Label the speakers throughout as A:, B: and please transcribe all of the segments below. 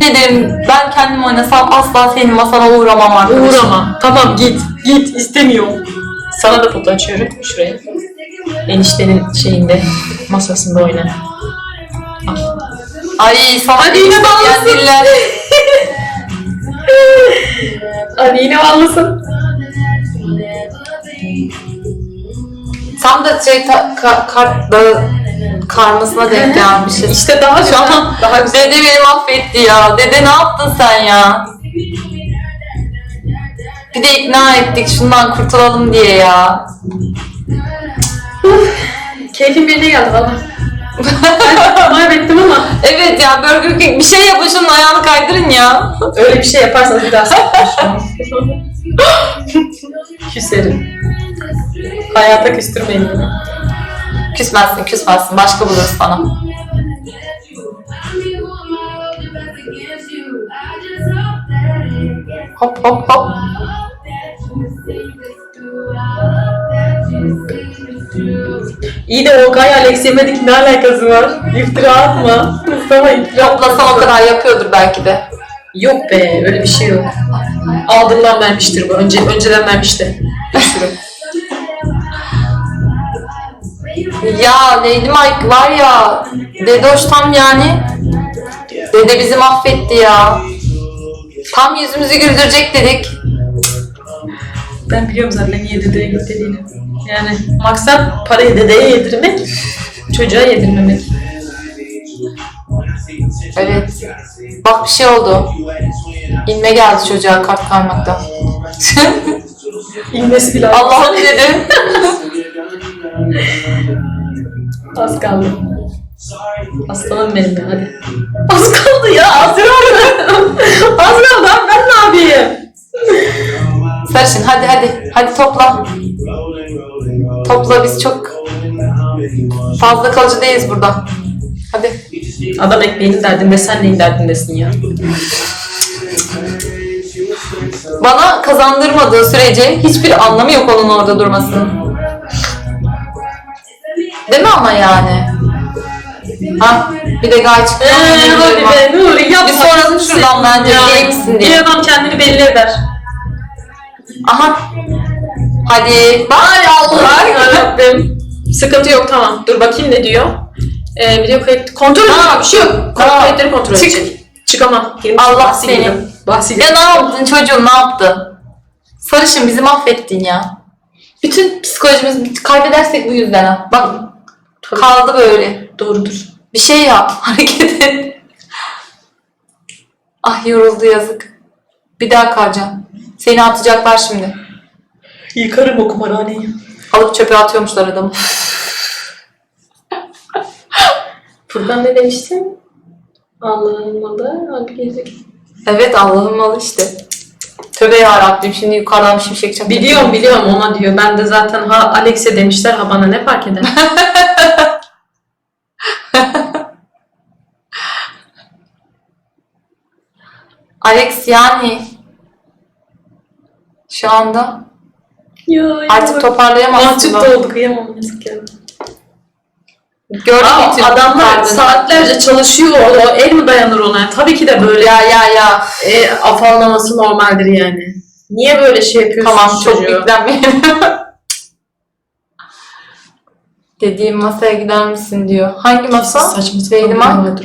A: Dedim ben kendim oynasam asla senin masana uğramam arkadaşım.
B: Uğrama. Tamam git. Git istemiyorum. Sana da foto açıyorum şuraya. Eniştenin şeyinde masasında oyna.
A: Ay sana
B: Hadi yine bağlasın. Hadi yine vallısın.
A: Tam da şey ta, ka, kart da karmasına denk gelmişiz.
B: İşte daha şu an daha güzel.
A: Dede beni mahvetti ya. Dede ne yaptın sen ya? Bir de ikna ettik şundan kurtulalım diye ya.
B: Keyfim yerine geldi valla. Ben Mahvettim ama
A: Evet ya Burger King bir şey yapın şunun ayağını kaydırın ya.
B: öyle bir şey yaparsanız bir daha saklaşmam. Küserim. Hayata küstürmeyin beni.
A: Küsmezsin küsmezsin başka buluruz sana. Hop hop hop.
B: İyi de Alex yemedik ne alakası var? İftira atma. Mustafa iftira
A: Toplasan o kadar yapıyordur belki de.
B: Yok be öyle bir şey yok. Aldığından vermiştir bu. Önce, önceden vermişti. Bir sürü.
A: Ya Lady Mike var ya Dedoş tam yani Dede bizi mahvetti ya. Tam yüzümüzü güldürecek dedik.
B: Ben biliyorum zaten niye dedeye git dediğini. Yani maksat parayı dedeye yedirmek, çocuğa yedirmemek.
A: Evet. Bak bir şey oldu. İnme geldi çocuğa kart kaymaktan.
B: İnmesi bile
A: Allah'ım dedi.
B: az kaldı. Aslanım benim ya hadi. Az kaldı ya az kaldı. az kaldı ben ne yapayım?
A: Sarışın hadi hadi. Hadi topla. Topla biz çok fazla kalıcı değiliz burada. Hadi.
B: Adam ekmeğinin derdinde sen neyin derdindesin ya?
A: Bana kazandırmadığı sürece hiçbir anlamı yok onun orada durmasının. Değil mi ama yani? Ha, bir de gay çıktı.
B: Eee hadi be Nuri yapma.
A: Bir sonrasını şuradan bence diyeceksin diye.
B: Bir adam kendini belli eder.
A: Aha. Hadi. Bari Allah.
B: Yarabbim. Sıkıntı yok tamam. Dur bakayım ne diyor. Ee, video kayıt kontrol
A: Tamam.
B: bir şey yok.
A: Tamam.
B: Kayıtları kontrol
A: Çık.
B: edecek. Çıkamam.
A: Allah seni.
B: Bahsi
A: Ya ne yaptın çocuğum ne yaptın? Sarışın bizi mahvettin ya. Bütün psikolojimizi kaybedersek bu yüzden ha. Bak
B: Tabii.
A: kaldı böyle.
B: Doğrudur.
A: Bir şey yap. Hareket et. Ah yoruldu yazık. Bir daha kalacağım. Seni atacaklar şimdi.
B: Yıkarım o kumarhaneyi.
A: Alıp çöpe atıyormuşlar adamı.
B: Furkan ne demiştin? Allah'ın malı, abi gezek.
A: Evet Allah'ın malı işte. Tövbe yarabbim şimdi yukarıdan şimşek çakacak.
B: Biliyorum biliyorum ona diyor. Ben de zaten ha Alex'e demişler ha bana ne fark eder?
A: Alex yani şu anda
B: ya,
A: artık toparlayamazsın.
B: Mahcup da oldu kıyamam yazık ya.
A: Gördün
B: Aa, adamlar
A: kardını?
B: saatlerce çalışıyor. O el mi dayanır ona? Tabii ki de böyle
A: Ya ya ya.
B: e, afallaması normaldir yani. Niye böyle şey yapıyorsun
A: Tamam çok
B: çocuğu?
A: yüklenmeyelim. Dediğim masaya gider misin diyor. Hangi masa?
B: Saçma sapan bir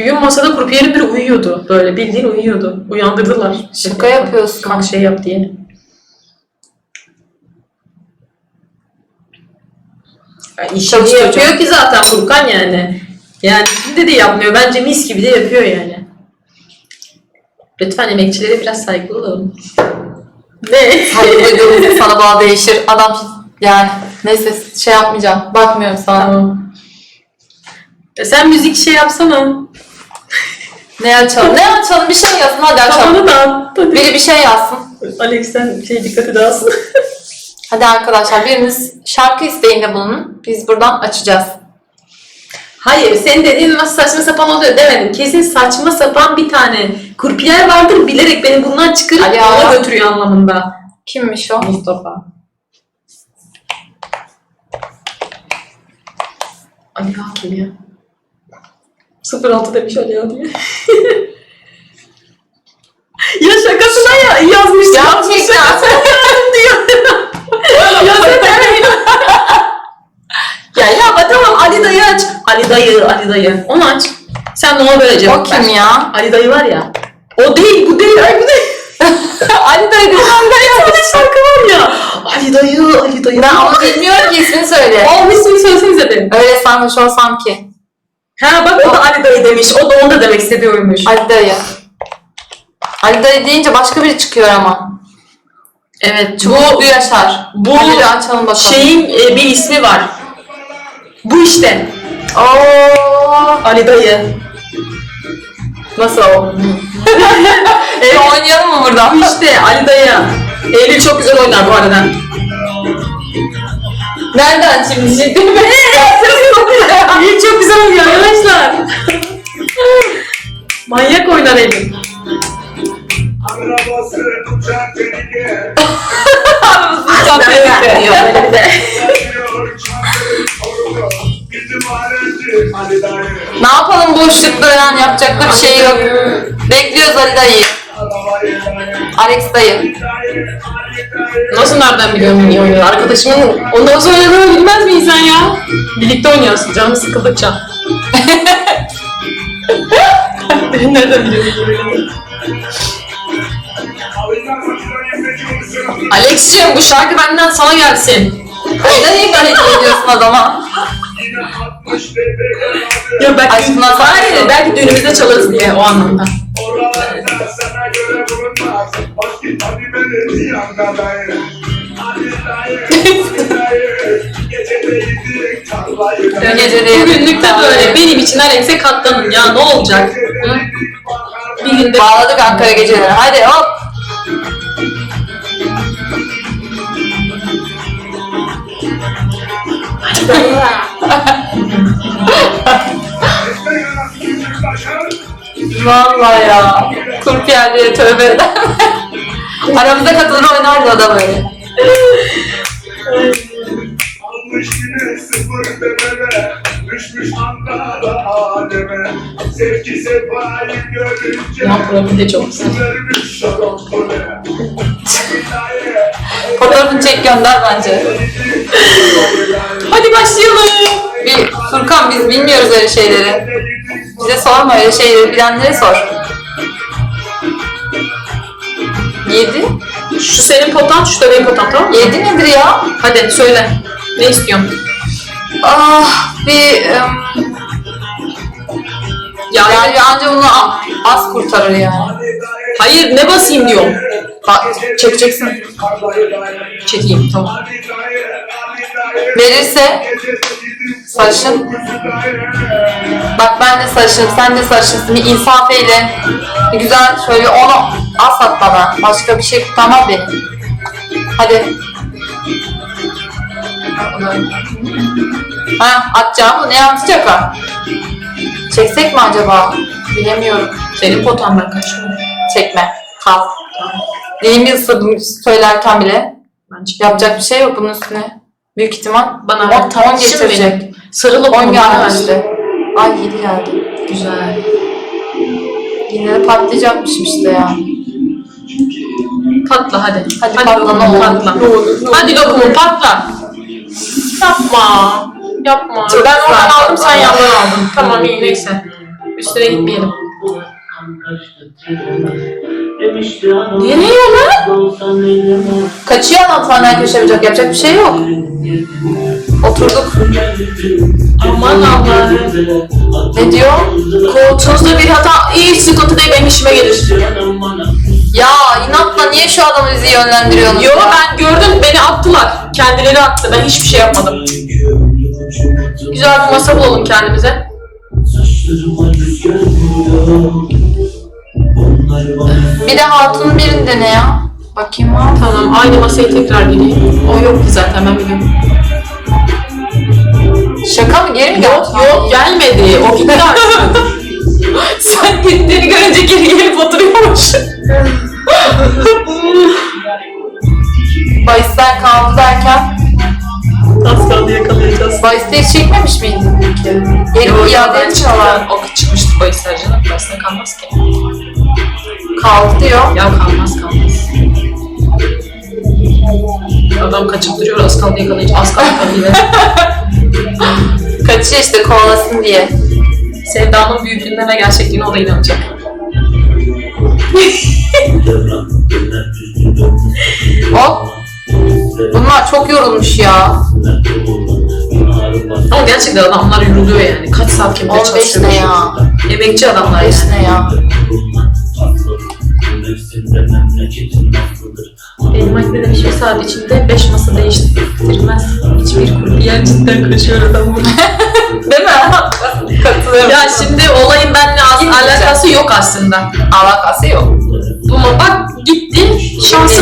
B: vardır o masada. Kurpiyerin biri uyuyordu. Böyle bildiğin uyuyordu. Uyandırdılar.
A: Şaka yapıyorsun.
B: Kalk şey yap diye. Yani işini
A: Çalış çocuğum.
B: yapıyor ki zaten Furkan yani. Yani şimdi de yapmıyor. Bence mis gibi de yapıyor yani. Lütfen emekçilere biraz saygılı olalım. Ne?
A: Saygı duyduğumuz sana bağ değişir. Adam yani neyse şey yapmayacağım. Bakmıyorum sana.
B: Tamam. Ya sen müzik şey yapsana.
A: Ne açalım? ne açalım? Bir şey yazsın hadi açalım.
B: Kafanı dağıt. Hadi.
A: Biri bir şey yazsın.
B: Alex'ten şey dikkati dağılsın.
A: Hadi arkadaşlar biriniz şarkı isteğinde bulunun. Biz buradan açacağız.
B: Hayır, senin dediğin nasıl saçma sapan oluyor demedim. Kesin saçma sapan bir tane kurpiyer vardır bilerek beni bundan çıkarıp
A: Ali
B: götürüyor anlamında.
A: Kimmiş o?
B: Mustafa. Ali Hakim ya. 06 demiş Ali Hakim. ya şakasına ya yazmış.
A: Gerçekten.
B: diyor. ya sen Ya ya tamam Ali dayı aç. Ali dayı, Ali dayı. Onu aç. Sen de ona böyle
A: O
B: cevap ver.
A: kim ya?
B: Ali dayı var ya. O değil, bu değil, ay bu değil.
A: Ali dayı dedim.
B: Bir tane şarkı var ya. Ali dayı, Ali dayı.
A: Ben onu bilmiyorum ki ismini söyle.
B: O ismini söylesenize benim.
A: Öyle sarhoş olsam ki.
B: Ha bak o da Ali dayı demiş. O da onu da demek istediyormuş.
A: Ali dayı. Ali dayı deyince başka biri çıkıyor ama.
B: Evet,
A: Bu,
B: bu
A: bu Yaşar.
B: bu
A: Hadi bir açalım bakalım.
B: şeyin e, bir ismi var. Bu işte.
A: Oo.
B: Ali dayı. Nasıl o?
A: E, oynayalım mı burada?
B: Bu işte Ali dayı. Eylül çok güzel oynar bu arada.
A: Nereden şimdi ciddi mi?
B: Eylül çok güzel oynuyor arkadaşlar. Manyak oynar Eylül.
C: Arabası uçak tehlike
A: Çok
B: Ben diyor böyle bir de.
C: Gidiyor çantayı soruyor Bizim alemci Ali dayı
A: Ne yapalım boşlukta yani yapacak da bir şey yok. Bekliyoruz Ali dayı. Alex dayı.
B: Nasıl nereden biliyorum iyi oynuyor? Arkadaşımın ondan nasıl oynadığını bilmez mi insan ya? Birlikte oynuyorsun canım sıkıldıkça. nereden biliyorum? Alexciğim bu şarkı benden sana gelsin.
A: Ali dayı böyle ediyorsun adama.
C: Yine 60 tepeye
B: Ya belki,
A: Aşkına
B: Hayır, belki düğünümüzde çalarız diye o anlamda.
C: Yanga dayı Ali dayı Ali dayı Gecedeydik tarlayı dayı
A: Gece.
B: Bugünlük de böyle benim için Alex'e katlanın ya ne olacak? Hı? Bir günde
A: Bağladık Ankara geceleri. Hadi hop. Vallahi ya. Kurpiyerliğe tövbe eder. Aramızda katılır oynardı o da böyle.
C: Almış yine sıfır dememe Düşmüş Ankara aleme Sevgi sefayı görünce
B: Ya profil de çok güzel.
C: Vermiş şarap
A: Fotoğrafını çek gönder bence.
B: Hadi başlayalım.
A: Bir Furkan biz bilmiyoruz öyle şeyleri. Bize sorma öyle şeyleri bilenlere sor. Yedi?
B: Şu senin potan, şu da benim potam tamam mı?
A: Yedi nedir ya?
B: Hadi söyle. Ne istiyorsun?
A: Ah bir... em,
B: Ya,
A: yani bir anca bunu a- az kurtarır yani.
B: hayır ne basayım diyorum.
A: Bak çekeceksin.
B: Çekeyim tamam.
A: Verirse sarışın. Bak ben de sarışınım, sen de sarışınsın. Bir insaf eyle. Bir güzel şöyle onu as at bana. Başka bir şey kurtarmaz beni. Hadi. Ha atacağım mı? Ne atacak ha? Çeksek mi acaba? Bilemiyorum.
B: Senin potan ben kaçıyorum.
A: Çekme. Kal. Dilimi ısırdım söylerken bile.
B: Ben çıkıyorum.
A: Yapacak bir şey yok bunun üstüne. Büyük ihtimal.
B: Bana ver.
A: on
B: Şimdi
A: getirecek.
B: benim. Sarı
A: 10
B: lokumu bana ver.
A: gelmişti. Ay 7 geldi.
B: Güzel.
A: Yine de patlayacakmışım işte ya.
B: Patla hadi.
A: Hadi
B: hadi
A: patla, ne olur.
B: patla.
A: Ne olur, ne olur.
B: Hadi lokumu patla. Yapma. Yapma.
A: Çok
B: ben oradan aldım sen yandan aldın. Tamam iyi neyse. Üstüne gitmeyelim. Niye ne yiyor lan?
A: Kaçıyor adam senden köşe yapacak. Bir şey yok. Oturduk.
B: Aman Allah'ım.
A: Ne diyor?
B: Koltuğunuzda bir hata hiç sıkıntı değil benim işime gelir.
A: Ya inatla niye şu adamı bizi yönlendiriyorsunuz?
B: Yo ben gördüm beni attılar. Kendileri attı ben hiçbir şey yapmadım. Güzel bir masa bulalım kendimize.
A: Bir de hatunun birinde ne ya? Bakayım var?
B: Tamam aynı masayı tekrar gireyim. O yok ki zaten ben biliyorum.
A: Şaka mı? Geri mi geldi?
B: Yok yok gelmedi. O gitti artık. Sen gittiğini görünce geri gelip oturuyormuş.
A: Bahisler kaldı derken
B: Az kaldı yakalayacağız.
A: Bahis'te hiç çekmemiş miydin peki? Geri iade etmiyorlar.
B: O çıkmıştı bahisler canım. Bahisler kalmaz ki.
A: Kaldı diyor.
B: Ya kalmaz kalmaz. Adam kaçıp duruyor az kaldı yakalayacağız. Az kaldı yakalayacağız.
A: Kaçıyor işte kovalasın diye.
B: Sevdanın büyüklüğüne ve gerçekliğine o da inanacak.
A: Hop. Bunlar çok yorulmuş ya.
B: Ama gerçekten adamlar yoruluyor yani. Kaç saat kimde
A: 15
B: çalışıyor.
A: ne ya?
B: Emekçi adamlar
A: 15
B: yani.
A: ne ya?
B: Benim annem demiş bir saat içinde 5 masa değiştirmez. Hiçbir kurye cidden kaçıyor adam bunu.
A: Değil mi? Katılıyorum.
B: ya şimdi olayın benimle
A: Gitmeyeceğim.
B: alakası yok aslında.
A: alakası yok.
B: Ama bak gitti şansı